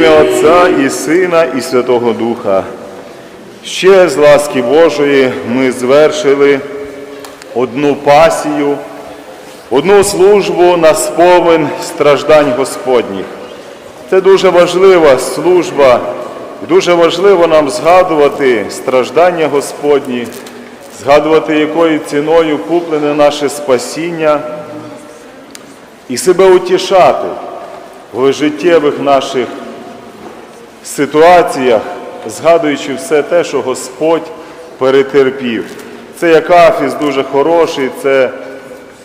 ім'я Отця і Сина, і Святого Духа. Ще з ласки Божої ми звершили одну пасію, одну службу на спомин страждань Господніх. Це дуже важлива служба, дуже важливо нам згадувати страждання Господні, згадувати, якою ціною куплене наше спасіння, і себе утішати в життєвих наших ситуаціях, згадуючи все те, що Господь перетерпів. Це як Афіс дуже хороший, це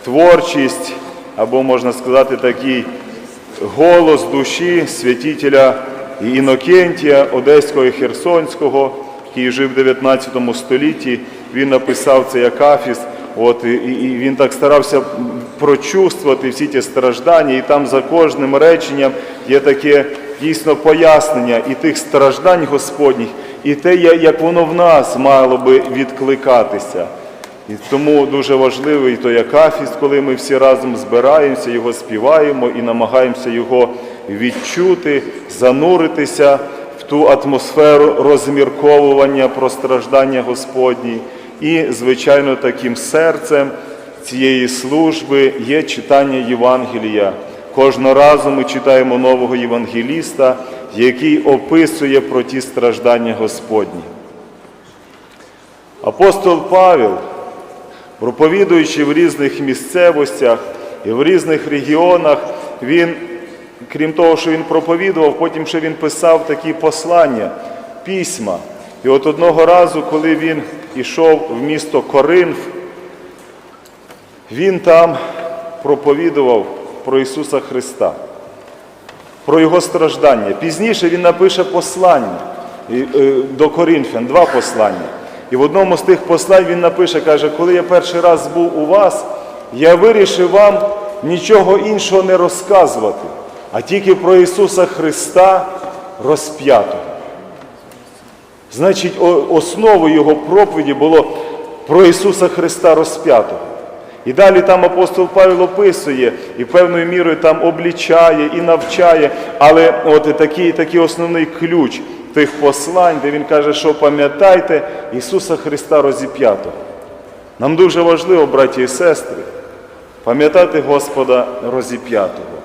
творчість, або можна сказати, такий голос душі святителя Інокентія Одеського і Херсонського, який жив в 19 столітті. Він написав це як Афіс. От, і, і він так старався прочувствувати всі ті страждання, і там за кожним реченням є таке дійсно пояснення і тих страждань Господніх, і те, як воно в нас мало би відкликатися. І тому дуже важливий той акафіст, коли ми всі разом збираємося, його співаємо і намагаємося його відчути, зануритися в ту атмосферу розмірковування про страждання Господні. І, звичайно, таким серцем цієї служби є читання Євангелія. Кожного разу ми читаємо нового євангеліста, який описує про ті страждання Господні. Апостол Павел, проповідуючи в різних місцевостях і в різних регіонах, він, крім того, що він проповідував, потім ще він писав такі послання, письма. І от одного разу, коли він ішов в місто Коринф, він там проповідував про Ісуса Христа, про Його страждання. Пізніше він напише послання е, до Коринфян, два послання. І в одному з тих послань він напише, каже, коли я перший раз був у вас, я вирішив вам нічого іншого не розказувати, а тільки про Ісуса Христа розп'ятого. Значить, основою його проповіді було про Ісуса Христа розп'ятого. І далі там апостол Павло описує і певною мірою там облічає і навчає, але от такий, такий основний ключ тих послань, де він каже, що пам'ятайте Ісуса Христа розіп'ятого. Нам дуже важливо, браті і сестри, пам'ятати Господа розіп'ятого.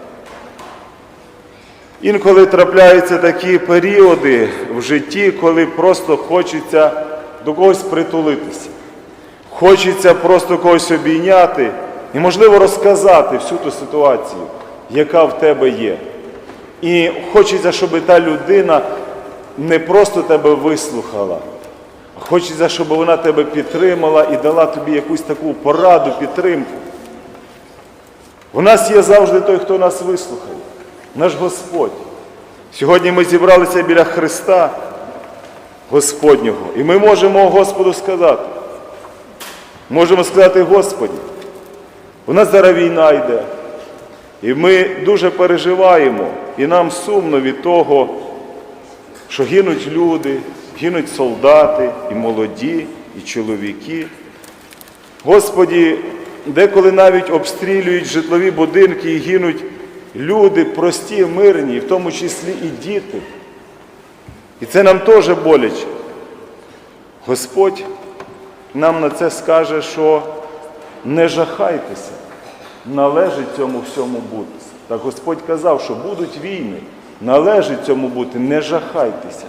Інколи трапляються такі періоди в житті, коли просто хочеться до когось притулитися. Хочеться просто когось обійняти і, можливо, розказати всю ту ситуацію, яка в тебе є. І хочеться, щоб та людина не просто тебе вислухала, а хочеться, щоб вона тебе підтримала і дала тобі якусь таку пораду, підтримку. У нас є завжди той, хто нас вислухає, наш Господь. Сьогодні ми зібралися біля Христа Господнього, і ми можемо Господу сказати. Можемо сказати, Господі, у нас зараз війна йде, і ми дуже переживаємо, і нам сумно від того, що гинуть люди, гинуть солдати, і молоді, і чоловіки. Господі, деколи навіть обстрілюють житлові будинки і гинуть люди прості, мирні, в тому числі і діти. І це нам теж боляче. Господь нам на це скаже, що не жахайтеся, належить цьому всьому бути. Так Господь казав, що будуть війни, належить цьому бути, не жахайтеся.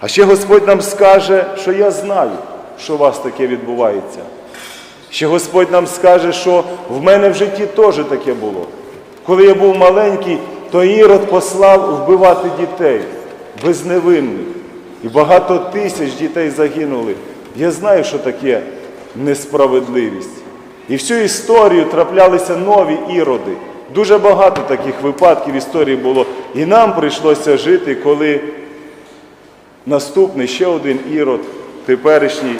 А ще Господь нам скаже, що я знаю, що у вас таке відбувається. Ще Господь нам скаже, що в мене в житті теж таке було. Коли я був маленький, то Ірод послав вбивати дітей безневинних. І багато тисяч дітей загинули. Я знаю, що таке несправедливість. І всю історію траплялися нові іроди. Дуже багато таких випадків в історії було. І нам прийшлося жити, коли наступний ще один ірод, теперішній,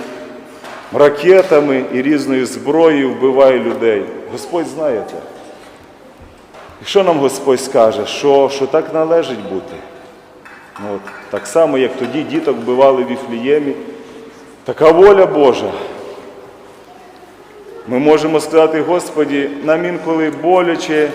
ракетами і різною зброєю вбиває людей. Господь знає це. І що нам Господь скаже? Що, що так належить бути? Ну, от, так само, як тоді діток вбивали в Іфліємі. Така воля Божа. Ми можемо сказати, Господі, нам інколи боляче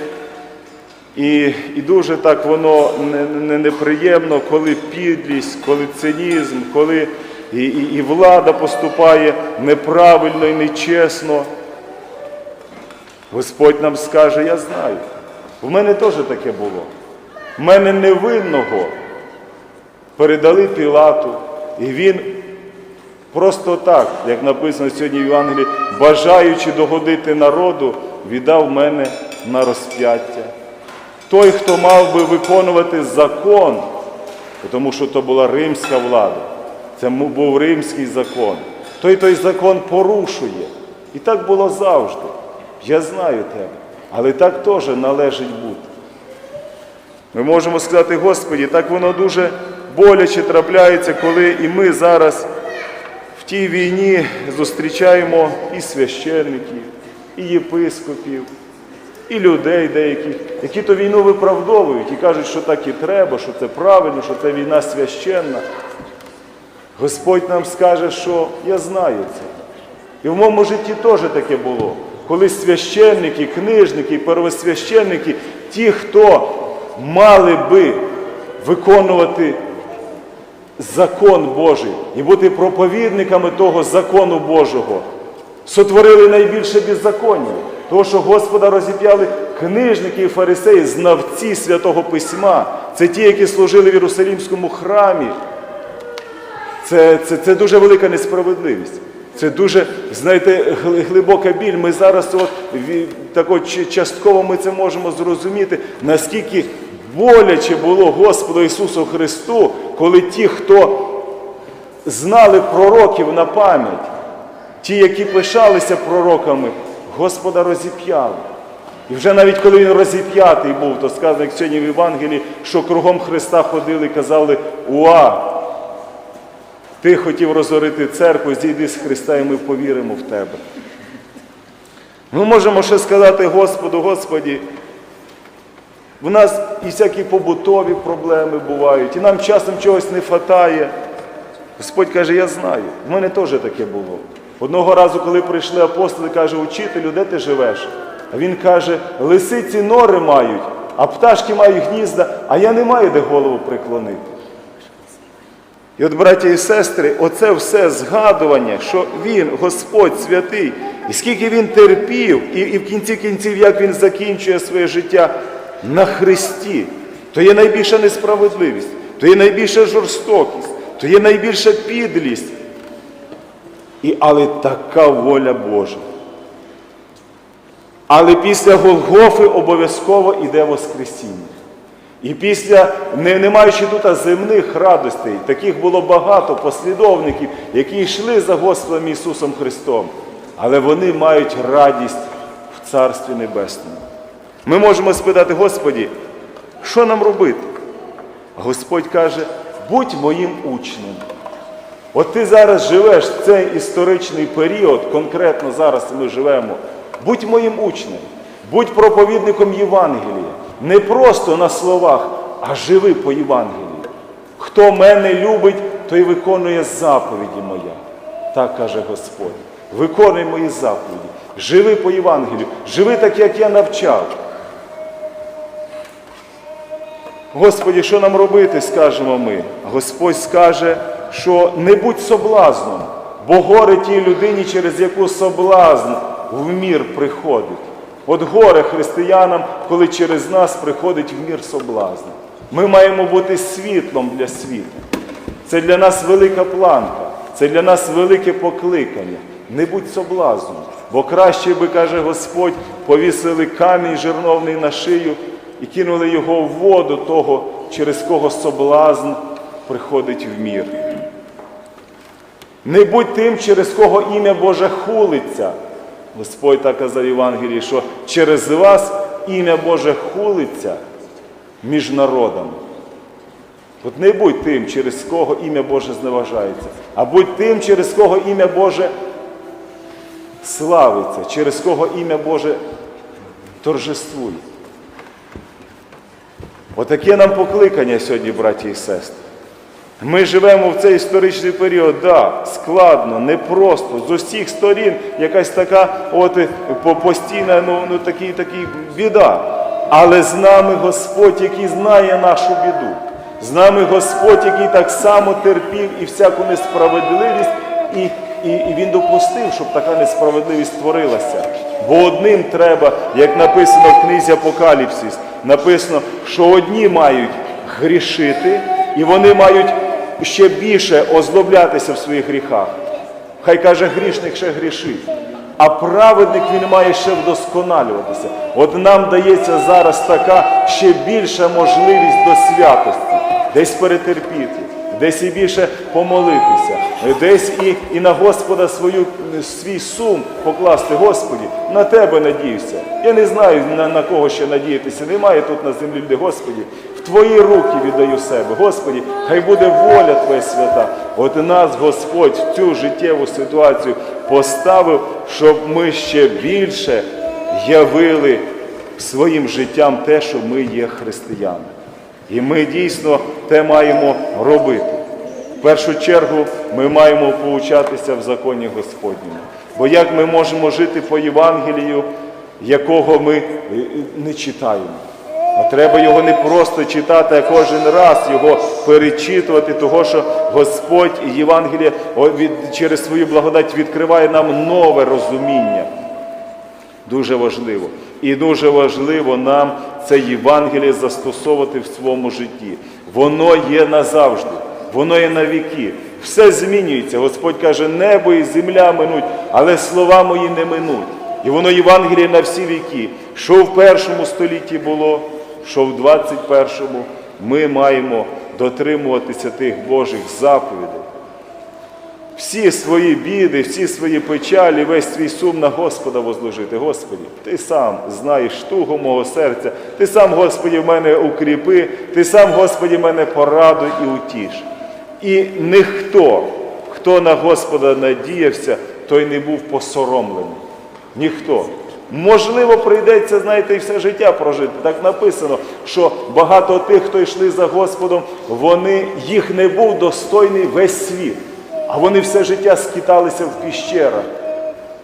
І, і дуже так воно не, не, неприємно, коли підлість, коли цинізм, коли і, і, і влада поступає неправильно і нечесно. Господь нам скаже, я знаю. В мене теж таке було. В мене невинного передали Пілату, і він просто так, як написано сьогодні в Євангелії, бажаючи догодити народу, віддав мене на розп'яття. Той, хто мав би виконувати закон, тому що то була римська влада, це був римський закон. Той той закон порушує. І так було завжди. Я знаю тебе, але так теж належить бути. Ми можемо сказати, Господі, так воно дуже боляче трапляється, коли і ми зараз тій війні зустрічаємо і священників, і єпископів, і людей деяких, які ту війну виправдовують і кажуть, що так і треба, що це правильно, що це війна священна. Господь нам скаже, що я знаю це. І в моєму житті теж таке було. Коли священники, книжники, первосвященники, ті, хто мали би виконувати закон Божий і бути проповідниками того закону Божого, сотворили найбільше беззаконня. Того, що Господа розіп'яли книжники і фарисеї, знавці святого письма. Це ті, які служили в Єрусалімському храмі. Це, це, це дуже велика несправедливість. Це дуже, знаєте, глибока біль. Ми зараз от, тако ч- частково ми це можемо зрозуміти, наскільки боляче було Господу Ісусу Христу, коли ті, хто знали пророків на пам'ять, ті, які пишалися пророками, Господа розіп'яли. І вже навіть коли він розіп'ятий був, то сказано, як сьогодні в Євангелії, що кругом Христа ходили і казали Уа! Ти хотів розорити церкву, зійди з Христа, і ми повіримо в тебе. Ми можемо ще сказати Господу, Господі, в нас і всякі побутові проблеми бувають, і нам часом чогось не вистачає. Господь каже, я знаю, в мене теж таке було. Одного разу, коли прийшли апостоли, каже, учителю, де ти живеш? А він каже, лисиці нори мають, а пташки мають гнізда, а я не маю де голову приклонити. І от, браті і сестри, оце все згадування, що Він, Господь святий, і скільки Він терпів, і, і в кінці кінців, як Він закінчує своє життя на Христі, то є найбільша несправедливість, то є найбільша жорстокість, то є найбільша підлість. І, але така воля Божа. Але після Голгофи обов'язково йде Воскресіння. І після, не, не маючи тут земних радостей, таких було багато послідовників, які йшли за Господом Ісусом Христом, але вони мають радість в Царстві Небесному. Ми можемо спитати, Господі, що нам робити? Господь каже, будь моїм учнем. От ти зараз живеш в цей історичний період, конкретно зараз ми живемо. Будь моїм учнем, будь проповідником Євангелія. Не просто на словах, а живи по Євангелію. Хто мене любить, той виконує заповіді моя. Так каже Господь. Виконуй мої заповіді. Живи по Євангелію. Живи так, як я навчав. Господі, що нам робити, скажемо ми. Господь скаже, що не будь соблазном, бо горе тій людині, через яку соблазн в мір приходить. От горе християнам, коли через нас приходить в мір соблазн. Ми маємо бути світлом для світу. Це для нас велика планка, це для нас велике покликання. Не будь соблазном, бо краще би, каже Господь, повісили камінь жерновний на шию і кинули його в воду того, через кого соблазн приходить в мір. Не будь тим, через кого ім'я Боже хулиться. Господь так казав в Євангелії, що через вас ім'я Боже хулиться між народами. От не будь тим, через кого ім'я Боже зневажається, а будь тим, через кого ім'я Боже славиться, через кого ім'я Боже торжествує. Отаке нам покликання сьогодні, браті і сестри. Ми живемо в цей історичний період, да, складно, непросто, з усіх сторін якась така от, постійна, ну, ну такі, такі біда. Але з нами Господь, який знає нашу біду. З нами Господь, який так само терпів і всяку несправедливість, і, і, і Він допустив, щоб така несправедливість створилася. Бо одним треба, як написано в книзі Апокаліпсис, написано, що одні мають грішити, і вони мають ще більше озлоблятися в своїх гріхах. Хай каже, грішник ще грішить. А праведник він має ще вдосконалюватися. От нам дається зараз така ще більша можливість до святості, десь перетерпіти, десь і більше помолитися, десь і, і на Господа свою, свій сум покласти. Господі, на тебе надіюся. Я не знаю, на, на кого ще надіятися. Немає тут на землі людей. Господі, в Твої руки віддаю себе. Господі, хай буде воля Твоя свята. От нас Господь в цю життєву ситуацію поставив, щоб ми ще більше явили своїм життям те, що ми є християни. І ми дійсно те маємо робити. В першу чергу ми маємо поучатися в законі Господньому. Бо як ми можемо жити по Євангелію, якого ми е, е, не читаємо? А треба його не просто читати, а кожен раз його перечитувати, того що Господь і Євангеліє через свою благодать відкриває нам нове розуміння. Дуже важливо. І дуже важливо нам це Євангеліє застосовувати в своєму житті. Воно є назавжди, воно є на віки. Все змінюється. Господь каже, небо і земля минуть, але слова мої не минуть. І воно Євангеліє на всі віки. Що в першому столітті було, що в 21-му ми маємо дотримуватися тих Божих заповідей всі свої біди, всі свої печалі, весь свій сум на Господа возложити. Господі, ти сам знаєш тугу мого серця, ти сам, Господі, в мене укріпи, ти сам, Господі, мене порадуй і утіш. І ніхто, хто на Господа надіявся, той не був посоромлений. Ніхто. Можливо, прийдеться, знаєте, і все життя прожити. Так написано, що багато тих, хто йшли за Господом, вони, їх не був достойний весь світ. А вони все життя скиталися в піщерах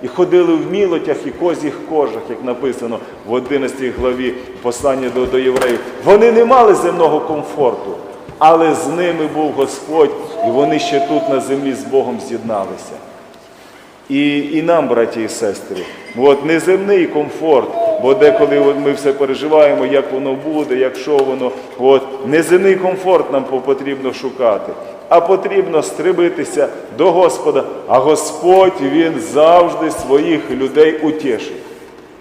і ходили в мілотях і козіх кожах, як написано в 11 главі послання до, до євреїв. Вони не мали земного комфорту, але з ними був Господь, і вони ще тут на землі з Богом з'єдналися. І, і нам, браті і сестри, от неземний комфорт, бо деколи ми все переживаємо, як воно буде, як що воно. От, неземний комфорт нам потрібно шукати, а потрібно стрибитися до Господа, а Господь Він завжди своїх людей утішить.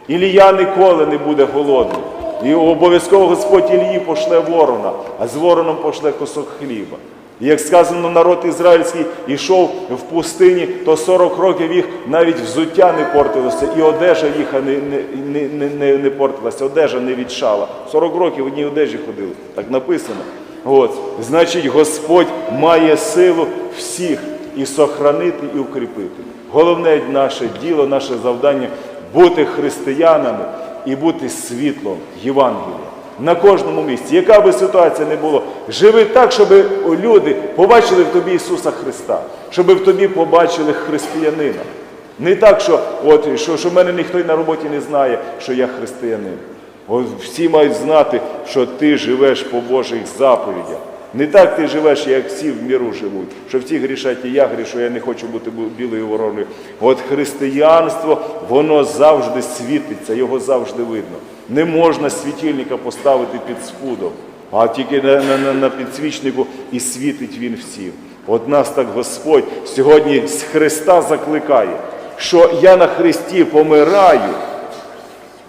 Ілія ніколи не буде голодним. І обов'язково Господь Ілії пошле ворона, а з вороном пошле кусок хліба. І як сказано, народ ізраїльський йшов в пустині, то 40 років їх навіть взуття не портилося, і одежа їх не, не, не, не, не, портилася, одежа не відшала. 40 років в одній одежі ходили. Так написано. От. Значить, Господь має силу всіх і сохранити, і укріпити. Головне наше діло, наше завдання бути християнами і бути світлом Євангелія. На кожному місці, яка би ситуація не була, живи так, щоб люди побачили в тобі Ісуса Христа, щоб в тобі побачили християнина. Не так, що от, що, що мене ніхто на роботі не знає, що я християнин. Всі мають знати, що ти живеш по Божих заповідях. Не так ти живеш, як всі в міру живуть, що всі грішать, і я грішу, я не хочу бути білою вороною. От християнство, воно завжди світиться, його завжди видно. Не можна світильника поставити під спудом, а тільки на, на, на підсвічнику і світить він всім. От нас так Господь сьогодні з Христа закликає, що я на Христі помираю,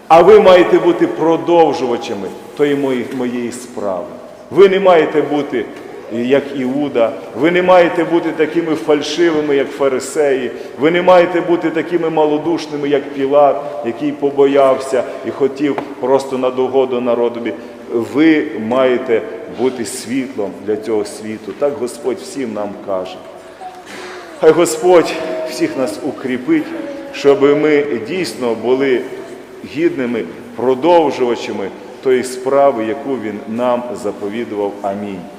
а ви маєте бути продовжувачами тої моєї, моєї справи. Ви не маєте бути як Іуда, ви не маєте бути такими фальшивими, як фарисеї, ви не маєте бути такими малодушними, як Пілат, який побоявся і хотів просто на догоду народові. Ви маєте бути світлом для цього світу. Так Господь всім нам каже. Хай Господь всіх нас укріпить, щоб ми дійсно були гідними продовжувачами тої справи, яку Він нам заповідував. Амінь.